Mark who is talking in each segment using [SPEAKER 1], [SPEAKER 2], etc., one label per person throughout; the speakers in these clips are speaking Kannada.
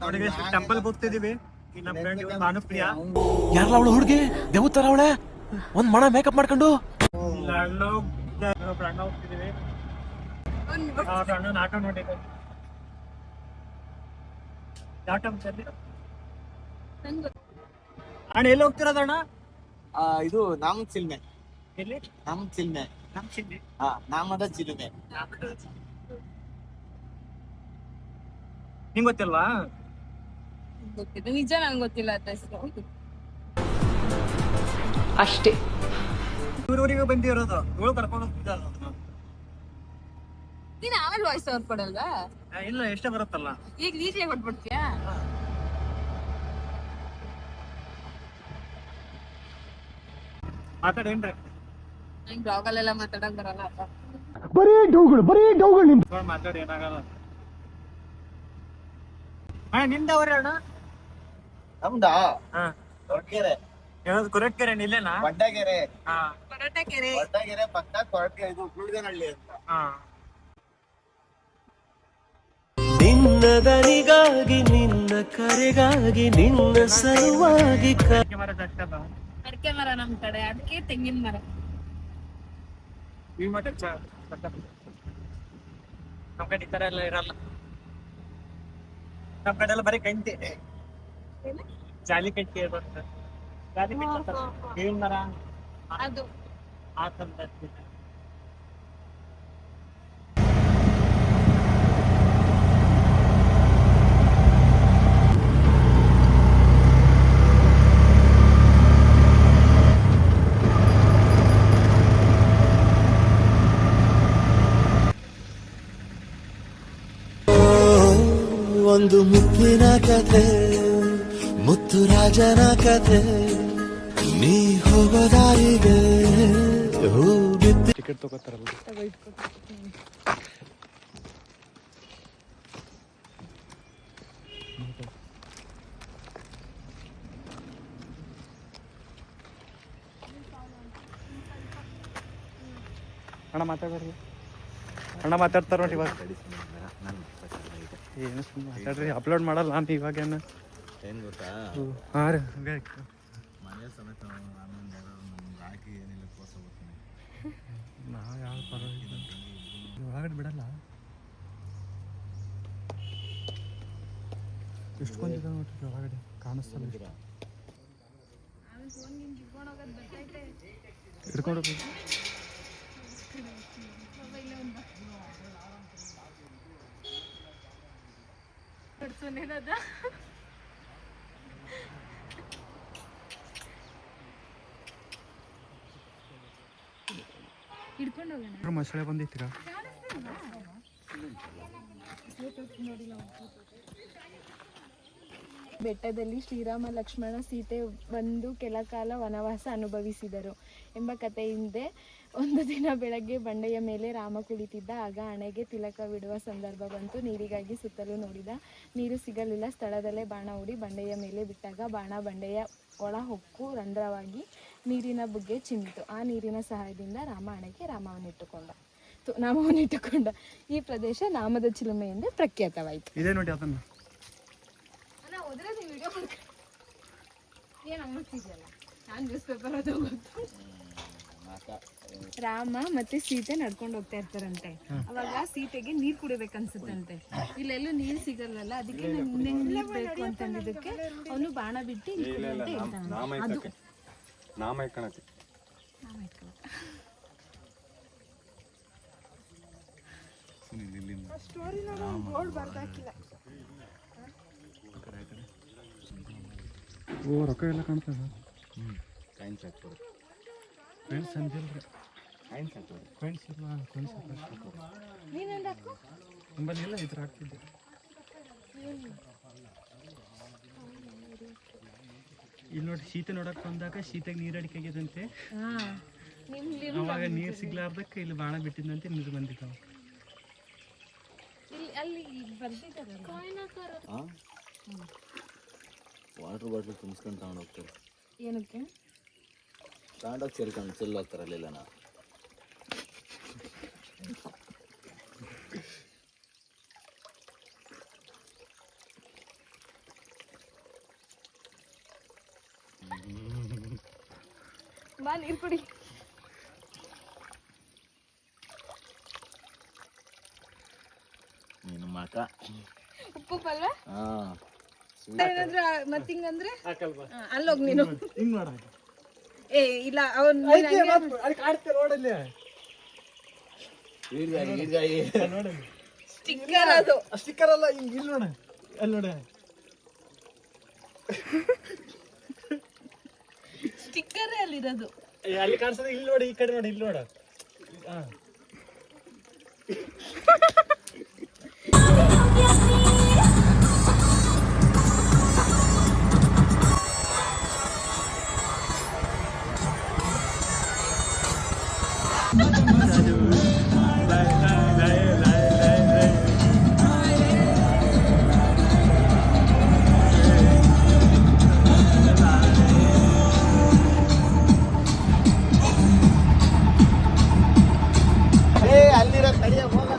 [SPEAKER 1] ನೋಡಿ ಟೆಂಪಲ್ ಹೋಗ್ತಿದೀವಿ. ನಮ್ಮ ಫ್ರೆಂಡ್ ಭಾನುಪ್ರಿಯ
[SPEAKER 2] ಯಾರಲ್ಲ ಅವಳು ಹುಡುಗಿ? ದೇವತರ ಅವಳೆ? ಒಂದ್ ಮಣ ಮೇಕಪ್ ಮಾಡ್ಕೊಂಡು?
[SPEAKER 1] ಅಣ್ಣ ಅಣ್ಣ ಹೋಗ್ತಿದೀವಿ. ಅಣ್ಣನ ಆಟ ನೋಡಿದ್ದೆ. ಅಣ್ಣ ಎಲ್ಲಿ ಹೋಗ್ತಿರೋದಣ್ಣ
[SPEAKER 3] ಆ, ಇದು ನಾಮ ಚಿಲ್ಮೆ
[SPEAKER 1] ಎಲ್ಲಿ?
[SPEAKER 3] ನಾಮ ಚಿಲ್ಮೆ
[SPEAKER 1] ನಾಮ ಚಿಲ್ಮೆ
[SPEAKER 3] ಹಾ ನಾಮದ ಚಿಲುಮೆ.
[SPEAKER 1] ನಿಂಗ್ ಗೊತ್ತಿಲ್ವಾ?
[SPEAKER 4] ಗೊತ್ತಿದೆ ನಿಜ ನಂಗೆ ಗೊತ್ತಿಲ್ಲ ಹೆಸರು
[SPEAKER 5] ಅಷ್ಟೇ.
[SPEAKER 1] ಊರೂರಿಗೆ ಬಂದಿರೋದು. ಇವಳು ಕರ್ಕೊಂಡು ಹೋಗ್ತಿದ್ದಾರ
[SPEAKER 4] ನೀನ್ ಆಮೇಲೆ ವಾಯ್ಸ್ ಅವ್ರು ಕೊಡಲ್ವಾ?
[SPEAKER 1] ಇಲ್ಲ ಎಷ್ಟೇ ಬರುತ್ತಲ್ಲ.
[SPEAKER 4] ಈಗ ನೀಟಾಗಿ ಕೊಟ್ಬಿಡ್ತೀಯಾ?
[SPEAKER 1] ಮಾತಾಡೇನ್ರಿ
[SPEAKER 4] ನಂಗೆ ಬ್ಲಾಗಲ್ಲೆಲ್ಲ ಮಾತಾಡಕ್ ಬರಲ್ಲ. ಅಪ್ಪ.
[SPEAKER 1] ಇವಾಗ ಮಾತಾಡಿ ಏನಾಗಲ್ಲ. ಅಣ್ಣ ನಿಂದ ಅವ್ರೆ ಅಣ್ಣ
[SPEAKER 3] ನಮ್ದಾ?
[SPEAKER 1] ಹಾ.
[SPEAKER 3] ದೊಡ್ಡಗೆರೆ.
[SPEAKER 1] ಯಾವ್ದು ಕೊರಟ್ಕೆರೆ ಇಲ್ಲೇನಾ?
[SPEAKER 3] ಬಡ್ಡಗೆರೆ.
[SPEAKER 1] ಹಾ.
[SPEAKER 4] ಪರೋಟ ಕೆರೆ
[SPEAKER 3] ಬಡ್ಡಗೆರೆ ಪಕ್ಕ ಕೊರಟೆ ಇದು ಗುಳ್ಗನಹಳ್ಳಿ ಅಂತ.
[SPEAKER 1] ಹಾ.
[SPEAKER 2] ನಿನ್ನ ದನಿಗಾಗಿ ನಿನ್ನ ಕರೆಗಾಗಿ ನಿನ್ನ ಸಲುವಾಗಿ ಕ-
[SPEAKER 1] ಅಡಿಕೆ ಮರ ಜಾಸ್ತಿ ಅದ
[SPEAKER 4] ಅಡಿಕೆ ಮರ ನಮ್ ಕಡೆ ಅದಕ್ಕೆ ತೆಂಗಿನ ಮರ.
[SPEAKER 1] ಈ ಮಟ್ಟ ಚ ನಮ್ ಕಡೆ ಈ ತರ ಎಲ್ಲ ಇರಲ್ಲ. ನಮ್ ಕಡೆ ಎಲ್ಲ ಬರೀ ಕಂಟಿ ಜಾಲಿ ಕಟ್ಟಿ ಬರ್ತದೆ ಜಾಲಿ ಕಟ್ಟಿ ಮರ
[SPEAKER 4] ಅದು.
[SPEAKER 1] ಆ ಥರದ್ದು
[SPEAKER 2] ಒಂದು ಮುತ್ತಿನ ಕಥೆ, ಮುತ್ತು ರಾಜನ ಕಥೆ. ನೀ ಹೋಗೋ ದಾರಿಗೆ ಹೂ ಬಿತ್ತಿ. ಟಿಕೆಟ್ ತಗೋತಾರಲ್ಲ.
[SPEAKER 1] ಅಣ್ಣ ಮಾತಾಡ್ರಿ. ಅಣ್ಣ ಮಾತಾಡ್ತಾರ ನೋಡಿ ಇವಾಗ. ಏನು ಸುಮ್ಮನೆ ಮಾತಾಡ್ರಿ ಅಪ್ಲೋಡ್ ಮಾಡಲ್ಲ ಇವಾಗ ಇವಾಗೇನು.
[SPEAKER 3] ಏನು ಗೊತ್ತಾ?
[SPEAKER 1] ಹಾಂ ರೀ ಹಂಗೆ
[SPEAKER 3] ಮನೆ ಸಮೇತ ಹಾಕಿ ಏನಿಲ್ಲ ಕೋಸ ಬರ್ತೀನಿ
[SPEAKER 1] ನಾವು ಯಾವ ಪರವಾಗಿಲ್ಲ. ಒಳಗಡೆ ಬಿಡಲ್ಲ. ಎಷ್ಟು ಕೊಂದಿದೆ ನೋಡ್ರಿ ಒಳಗಡೆ ಕಾಣಿಸ್ತಲ್ಲ ಎಷ್ಟು ಹಿಡ್ಕೊಂಡು ದಾದಾ
[SPEAKER 4] ಹಿಡ್ಕೊಂಡು ಹೋಗೋಣ
[SPEAKER 1] ಇದ್ರ ಬಂದಿತ್ತೀರಾ?
[SPEAKER 6] ಬೆಟ್ಟದಲ್ಲಿ ಶ್ರೀರಾಮ ಲಕ್ಷ್ಮಣ ಸೀತೆ ಬಂದು ಕೆಲ ಕಾಲ ವನವಾಸ ಅನುಭವಿಸಿದರು ಎಂಬ ಕಥೆಯಿಂದ. ಒಂದು ದಿನ ಬೆಳಗ್ಗೆ ಬಂಡೆಯ ಮೇಲೆ ರಾಮ ಕುಳಿತಿದ್ದ ಆಗ ಹಣೆಗೆ ತಿಲಕವಿಡುವ ಸಂದರ್ಭ ಬಂತು. ನೀರಿಗಾಗಿ ಸುತ್ತಲೂ ನೋಡಿದ ನೀರು ಸಿಗಲಿಲ್ಲ. ಸ್ಥಳದಲ್ಲೇ ಬಾಣ ಹೂಡಿ ಬಂಡೆಯ ಮೇಲೆ ಬಿಟ್ಟಾಗ ಬಾಣ ಬಂಡೆಯ ಒಳ ಹೊಕ್ಕು ರಂಧ್ರವಾಗಿ ನೀರಿನ ಬುಗ್ಗೆ ಚಿಮ್ಮಿತು. ಆ ನೀರಿನ ಸಹಾಯದಿಂದ ರಾಮ ಹಣೆಗೆ ರಾಮವನ್ನಿಟ್ಟುಕೊಂಡ ತು- ನಾಮವನ್ನಿಟ್ಟುಕೊಂಡ ಈ ಪ್ರದೇಶ ನಾಮದ ಚಿಲುಮೆ ಎಂದು ಪ್ರಖ್ಯಾತವಾಯಿತು.
[SPEAKER 1] ಇದೆ ನೋಡಿ ಅದನ್ನ.
[SPEAKER 6] ನಾನು ನ್ಯೂಸ್ ಪೇಪರ್ ಅದು ಗೊತ್ತು ರಾಮ ಮತ್ತೆ ಸೀತೆ ನಡ್ಕೊಂಡು ಹೋಗ್ತಾ ಇರ್ತಾರಂತೆ. ಅವಾಗ ಸೀತೆಗೆ ನೀರ್ ಕುಡಿಬೇಕನ್ಸುತ್ತಂತೆ ಇಲ್ಲೆಲ್ಲೂ ನೀರ್ ಸಿಗಲ್ಲಲ್ಲ ಅದಕ್ಕೆ ನಂಗೆ ನೀರ್ ಬೇಕು ಅಂತಂದಿದ್ದಕ್ಕೆ ಅವನು ಬಾಣ ಬಿಟ್ಟು ನಾಮ.
[SPEAKER 1] ಓ ರೊಕ್ಕ ಎಲ್ಲ ಕಾಣ್ತದ
[SPEAKER 3] ಚಾಕ್ ಹಾಕ್ತಾರೆ
[SPEAKER 1] ಫ್ರೆಂಡ್ಸ್ ಅಂದಿಲ್ರಿ. ಫ್ರೆಂಡ್ಸ್ ಇಲ್ಲ ಫ್ರೆಂಡ್ಸ್ ನಂಬಲ್ಲಿ ಇಲ್ಲ ಇದ್ರ ಹಾಕ್ತಿದ್ದೆ. ಇಲ್ಲಿ ನೋಡಿ ಶೀತೆ ನೋಡಕ್ ಬಂದಾಗ ಸೀತೆಗೆ ನೀರು ಅಡಿಕೆ ಆಗ್ಯದಂತೆ ಅವಾಗ ನೀರು ಸಿಗ್ಲಾರ್ದಕ್ಕೆ ಇಲ್ಲಿ ಬಾಣ ಬಿಟ್ಟಿದ್ದಂತೆ ನೀರು ಬಂದಿದ್ದಾವ
[SPEAKER 3] ವಾಟರ್ ಬಾಟ್ಲ್ ತುಂಬಿಸ್ಕೊಂಡು ತಗೊಂಡು ಹೋಗ್ತಾರೆ.
[SPEAKER 6] ಏನಕ್ಕೆ?
[SPEAKER 3] ತಗೊಂಡೋಗಿ ಸೇರ್ಕೊಂಡು ಚೆಲ್ಲಿ ಹೋಗ್ತಾರೆ ಅಲ್ಲಿಲ್ಲ
[SPEAKER 6] ಬಾ ಕುಡಿ.
[SPEAKER 3] ನೀನು ಮಾಕ
[SPEAKER 6] ಉಪ್ಪು ಅಲ್ವಾ?
[SPEAKER 3] ಹಾ.
[SPEAKER 1] ಮತ್ತಿಂಗಂದ್ರೆ
[SPEAKER 6] ಅಲ್ಲೋಗ್ ನೀನು.
[SPEAKER 1] ಹಿಂಗ್ ಮಾಡ
[SPEAKER 6] ಏ ಇಲ್ಲ ಅವನ್
[SPEAKER 1] ಅದಕ್ಕೆ ಆಡ್ತೀರ ನೋಡಲ್ಲಿ?
[SPEAKER 6] ಸ್ಟಿಕ್ಕರ್ ಅದು.
[SPEAKER 1] ಸ್ಟಿಕ್ಕರ್ ಅಲ್ಲ ಹಿಂಗ್ ಇಲ್ಲಿ ನೋಡ. ಅಲ್ಲಿ ನೋಡ.
[SPEAKER 6] ಸ್ಟಿಕ್ಕರ್ ಅಲ್ಲಿರೋದು
[SPEAKER 1] ಏ, ಅಲ್ಲಿ ಕಾಣಿಸೋದು ಇಲ್ಲಿ ನೋಡಿ ಈ ಕಡೆ ನೋಡಿ ಇಲ್ಲಿ ನೋಡ. ಹಾ
[SPEAKER 3] ಏ ಅಲ್ಲಿರೋ ತಡಿಯ ಹೋಗೋಣ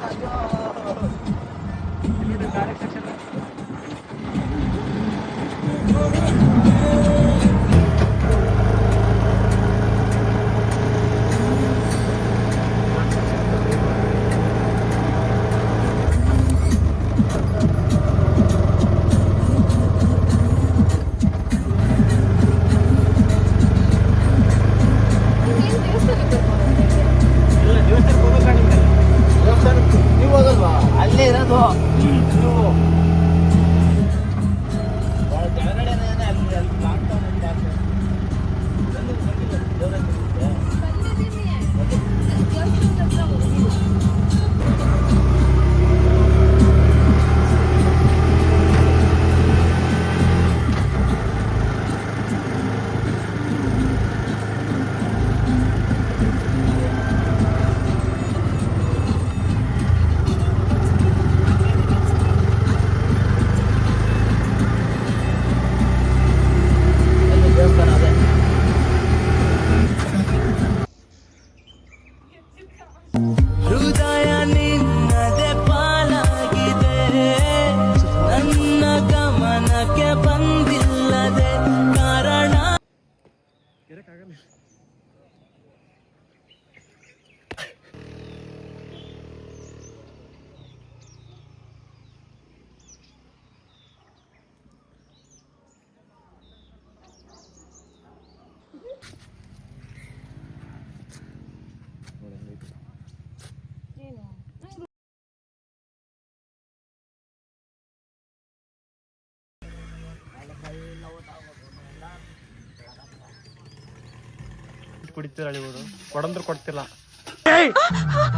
[SPEAKER 1] ಕುಡಿತೀರ ಇವರು ಕೊಡಂದ್ರೆ ಕೊಡ್ತಿಲ್ಲ.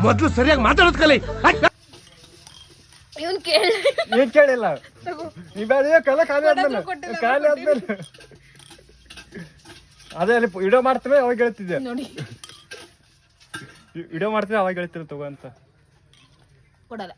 [SPEAKER 2] ಮೊದ್ಲು ಸರಿಯಾಗಿ ಮಾತಾಡೋದ್ ಕಲಿ
[SPEAKER 6] ಇವನ್ ಕೇಳ.
[SPEAKER 1] ಏನ್ ಕೇಳಿಲ್ಲ? ನೀ ಬೇಡ ಕಲ ಖಾಲಿ ಆದ್ಮೇಲೆ. ಖಾಲಿ ಆದ್ಮೇಲೆ. ಅದೇ ಅಲ್ಲಿ ವಿಡಿಯೋ ಮಾಡ್ತೇವೆ ಅವಾಗ ಹೇಳ್ತಿದ್ದೆ.
[SPEAKER 6] ನೋಡಿ.
[SPEAKER 1] ವಿಡಿಯೋ ಮಾಡ್ತೇವೆ ಅವಾಗ ಹೇಳ್ತಿರ ತಗೋ ಅಂತ.
[SPEAKER 6] ಕೊಡಲ್ಲ.